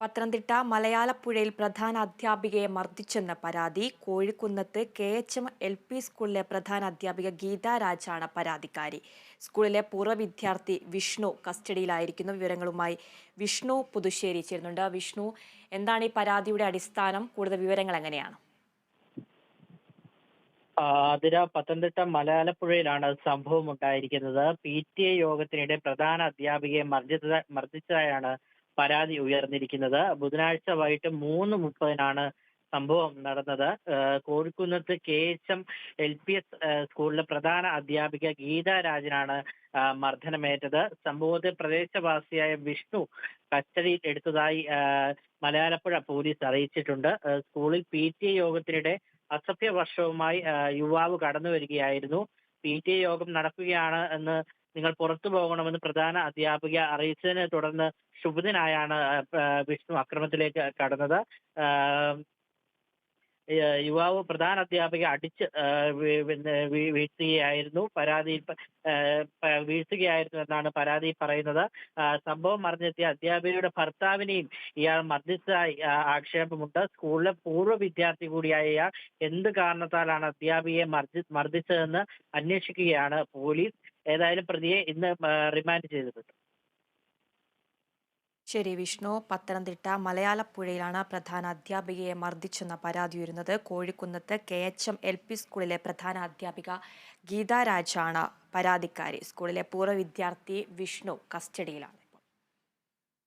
പത്തനംതിട്ട മലയാളപ്പുഴയിൽ പ്രധാന അധ്യാപികയെ മർദ്ദിച്ചെന്ന പരാതി. Kozhikkunnath K H M L P സ്കൂളിലെ പ്രധാന അധ്യാപിക ഗീതാരാജാണ് പരാതിക്കാരി. സ്കൂളിലെ പൂർവ വിദ്യാർത്ഥി വിഷ്ണു കസ്റ്റഡിയിലായിരിക്കുന്നു. വിവരങ്ങളുമായി വിഷ്ണു പുതുശ്ശേരി ചേരുന്നുണ്ട്. വിഷ്ണു എന്താണ് ഈ പരാതിയുടെ അടിസ്ഥാനം? കൂടുതൽ വിവരങ്ങൾ എങ്ങനെയാണ്? അതിര പത്തനംതിട്ട മലയാളപ്പുഴയിലാണ് സംഭവം ഉണ്ടായിരിക്കുന്നത്. പി ടി എ യോഗത്തിനിടെ പ്രധാന അധ്യാപികയെ മർദ്ദിച്ച മർദ്ദിച്ചതായാണ് പരാതി ഉയർന്നിരിക്കുന്നത്. ബുധനാഴ്ച വൈകിട്ട് മൂന്ന് മുപ്പതിനാണ് സംഭവം നടന്നത്. Kozhikkunnath K H M L P S സ്കൂളിലെ പ്രധാന അധ്യാപിക ഗീതാരാജനാണ് മർദ്ദനമേറ്റത്. സംഭവത്തിൽ പ്രദേശവാസിയായ വിഷ്ണു കസ്റ്റഡിയിൽ എടുത്തതായി മലയാളപ്പുഴ പോലീസ് അറിയിച്ചിട്ടുണ്ട്. സ്കൂളിൽ പി ടി എ യോഗത്തിനിടെ അസഭ്യ വർഷവുമായി യുവാവ് കടന്നു വരികയായിരുന്നു പി ടി എ യോഗം നടക്കുകയാണ് എന്ന് നിങ്ങൾ പുറത്തു പോകണമെന്ന് പ്രധാന അധ്യാപിക അറിയിച്ചതിനെ തുടർന്ന് ക്ഷുഭിതനായാണ് വിഷ്ണു അക്രമത്തിലേക്ക് കടന്നത്. യുവാവ് പ്രധാന അധ്യാപിക അടിച്ച് വീഴ്ത്തുകയായിരുന്നു പരാതിയിൽ വീഴ്ത്തുകയായിരുന്നു എന്നാണ് പരാതി പറയുന്നത്. സംഭവം അറിഞ്ഞെത്തിയ അധ്യാപികയുടെ ഭർത്താവിനെയും ഇയാൾ മർദ്ദിച്ചതായി ആക്ഷേപമുണ്ട്. സ്കൂളിലെ പൂർവ വിദ്യാർത്ഥി കൂടിയായ ഇയാൾ എന്ത് കാരണത്താലാണ് അധ്യാപികയെ മർദ്ദി മർദ്ദിച്ചതെന്ന് അന്വേഷിക്കുകയാണ് പോലീസ്. ഏതായാലും പ്രതിയെ ഇന്ന് റിമാൻഡ് ചെയ്തിട്ടുണ്ട്. ശരി വിഷ്ണു. പത്തനംതിട്ട മലയാളപ്പുഴയിലാണ് പ്രധാന അധ്യാപികയെ മർദ്ദിച്ചെന്ന പരാതി ഉയരുന്നത്. Kozhikkunnath K H M L P സ്കൂളിലെ പ്രധാന അധ്യാപിക ഗീതാ രാജാണ് പരാതിക്കാരി. സ്കൂളിലെ പൂർവ വിദ്യാർത്ഥി വിഷ്ണു കസ്റ്റഡിയിലാണ്.